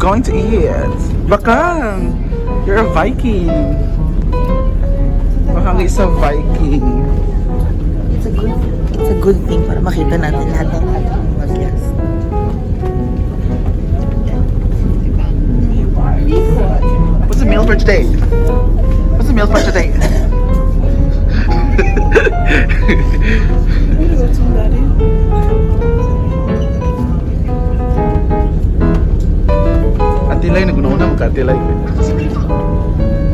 going to eat? Bakang! Um, you're a Viking. Bakang is a Viking. It's a good, it's a good thing para makita natin lahat ng ating mga guests. What's the meal for today? What's the meal for today? naguna-una mo ka Atilay.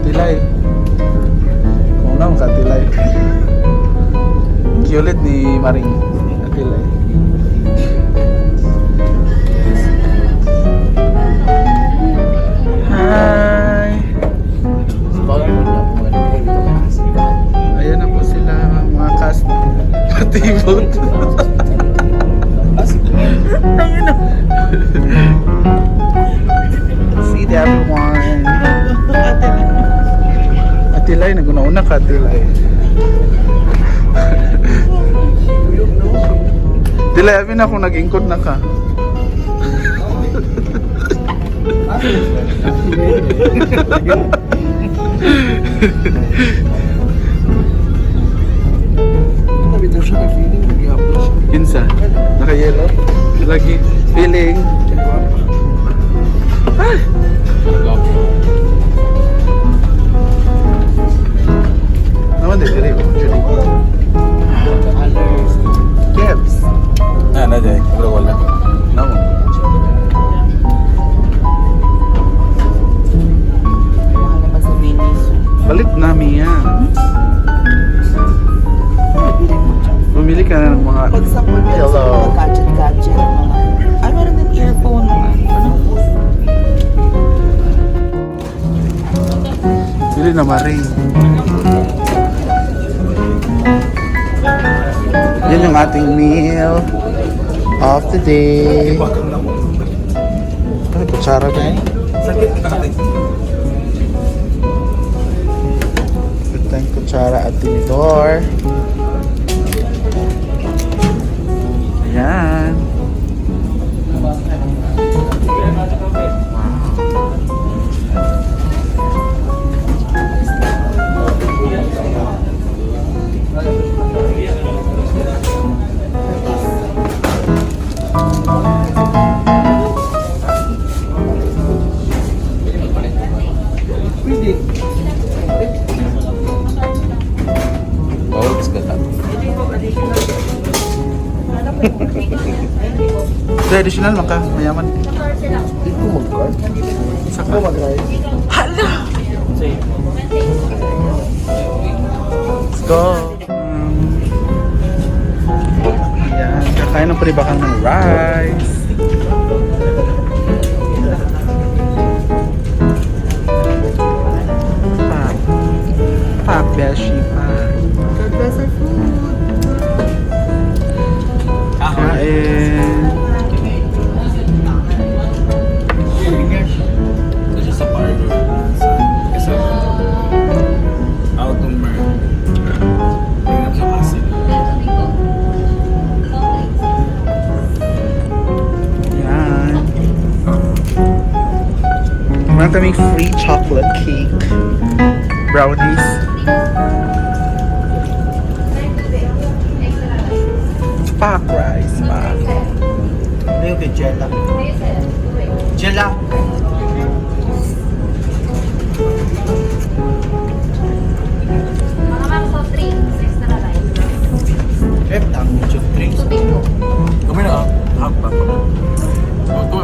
Atilay. Una mo ka Atilay. Kiyulit ni Maring Atilay. Everyone. Atilay, naguna-una ka Atilay. Tilay, amin ako nag-ingkod na ka. Kinsa? Naka-yellow? Lagi. Feeling. Naman din, dili. Actually. Kebs. Ah, na dyan. Wala wala. Sa minis. Palit namin yan. Bumili ka na ng mga... Pag sa mga Hello. mga gadget-gadget, mga... Ay, meron din earphone, mga... Ano? Bili na maring. Yung ating meal of the day. Ay, kutsara. Sakit kati. Ito yung kutsara at tinidor. Traditional maka, mayaman. Ito mag-card. Saka. mag-ride. Hala! Let's go! Um, Ayan, kakain ng panibakan ng rice. Pak. Pak, beshi, Meron kaming free chocolate cake. Brownies. Pak rice. Pak. Ano yung kay Jella? Jella! Mga ma'am, drinks, extra light. F lang. Drinks. Tubig po. Kami na. Hap pa pa.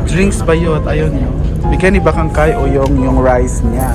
Drinks ba yun? Ayun yun. Bigyan ni Bakang Kai o yung, yung rice niya.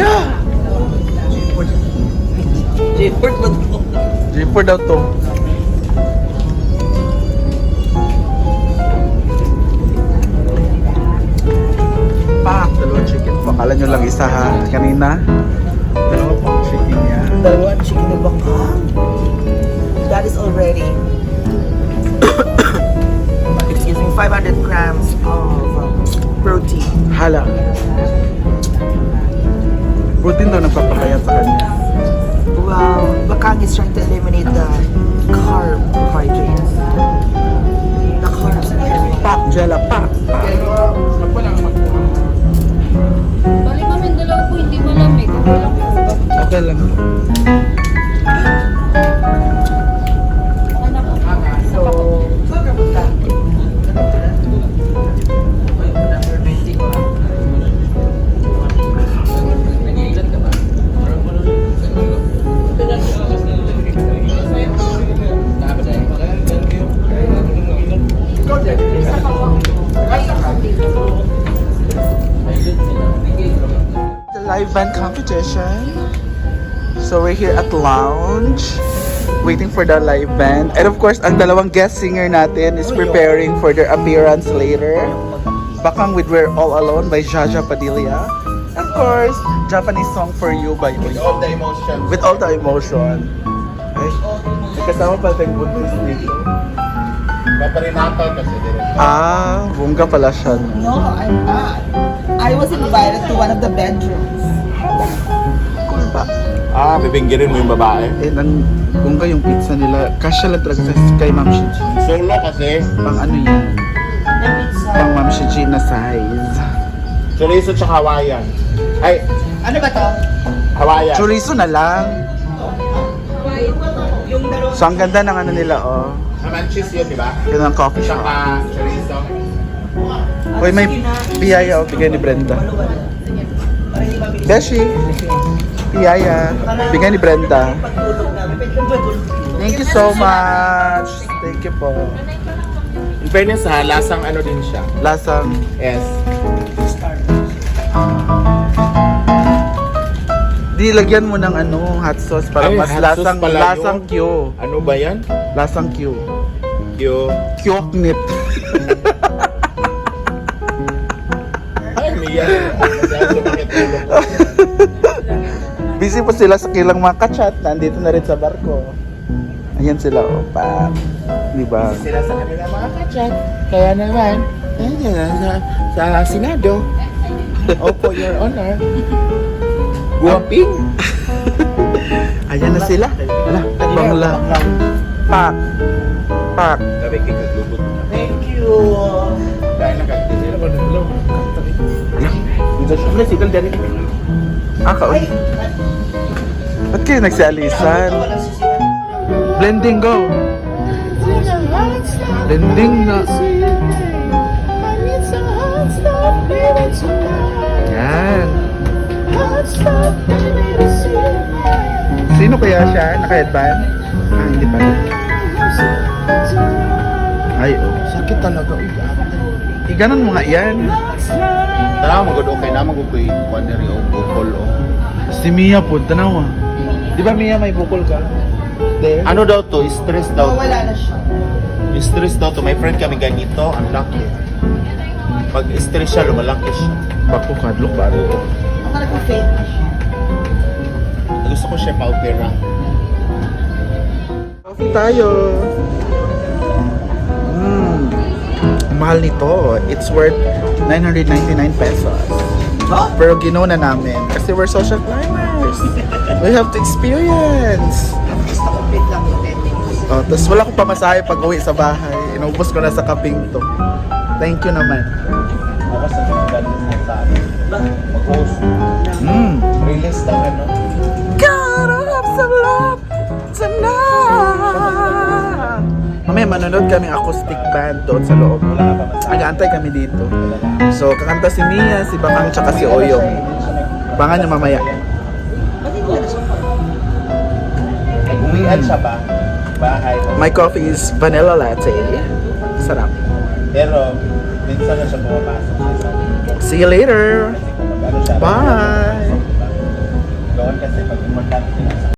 Baya! J-Port ba ito? Jeeper daw to. Pak! Dalawang chicken po. Akala nyo lang isa ha. Kanina. Dalawa po chicken niya. Dalawa chicken na baka. That is already excuse me, 500 grams of um, protein. Hala. Protein daw nagpapakayat sa kanya. Wow, Bakang is trying to eliminate the carbohydrates. The carbs. Pak! Jella, pak! Bali kami dalawa po, hindi malamig. Okay lang band competition. So we're here at lounge, waiting for the live band. And of course, ang dalawang guest singer natin is preparing for their appearance later. Bakang with We're All Alone by Jaja Padilla. Of course, Japanese song for you by With All the emotion. With all the emotion. Ay, may kasama pa tayong buntis dito. Paparinatal kasi direct. Ah, bongga pala siya. no, I'm not. I was invited to one of the bedrooms. Cool ba? Ah, bibinggirin mo yung babae. Eh, nang bongga yung pizza nila. Kasya lang talaga sa kay Ma'am Shiji. Solo kasi. Pang ano yan? Pang Ma'am Shiji na size. Chorizo tsaka Hawaiian. Ay, Ano ba to? Hawaiian. Chorizo na lang. Yung dalawa. So, ang ganda ng ano nila, oh. Naman cheese yun, di ba? Yun ang coffee shop. Tsaka chorizo. Uy, may biyaya, oh. Bigay ni Brenda. Hindi mabilis. Beshi. Biyaya. Bigay ni Brenda. Thank you so much. Thank you po. In fairness ha, lasang ano din siya. Lasang Yes. Di lagyan mo ng ano, hot sauce para Ay, mas hot sauce lasang pala lasang Q. Ano ba yan? Lasang Q. Yo. Kyoknit. Busy pa sila sa kilang mga kachat. Nandito na rin sa barko. Ayan sila, oh, pa. Di ba? Sila sa kanila mga kachat. Kaya naman, ayan sa, sa Senado. Opo, Your Honor. Guwaping. Ayan na sila. Ala, bangla. Pak. Pak. Thank you. Siya. Wala, sigal din. Ah, ka Ba't kayo nagsialisan? Blending go. Blending na. Yan. Sino kaya siya? Naka-headband? Ah, hindi pa. Ay, oh. Sakit talaga. Uy, Eh, ganun mo nga yan. Tara, magod okay na. Magod ko'y wanderi o bukol o. Si Mia po, tanaw ah. Di ba Mia may bukol ka? There. Ano daw to? Stress daw. Oh, wala na siya. Stress daw to. My friend kami ganito. Ang laki. Pag stress siya, lumalaki siya. Bako kadlok ba? Na siya. Gusto ko siya pa-opera. Coffee tayo. Mahal nito. It's worth 999 pesos. Pero ginuna namin kasi we're social climbers. We have to experience. Gusto ko lang yung 10 minutes. Oh, tapos wala akong pamasahe pag uwi sa bahay. Inubos ko na sa kaping to. Thank you naman. Ako sa galing mo sa akin. Mag-host. Mm. Release ng ano. Mamaya manonood kami acoustic band doon sa loob. Nag-aantay kami dito. So, kakanta si Mia, si Bakang, tsaka si Oyong. Abangan nyo mamaya. Bahay. My coffee is vanilla latte. Sarap. Pero, minsan na siya pumapasok See you later. Siya. Bye.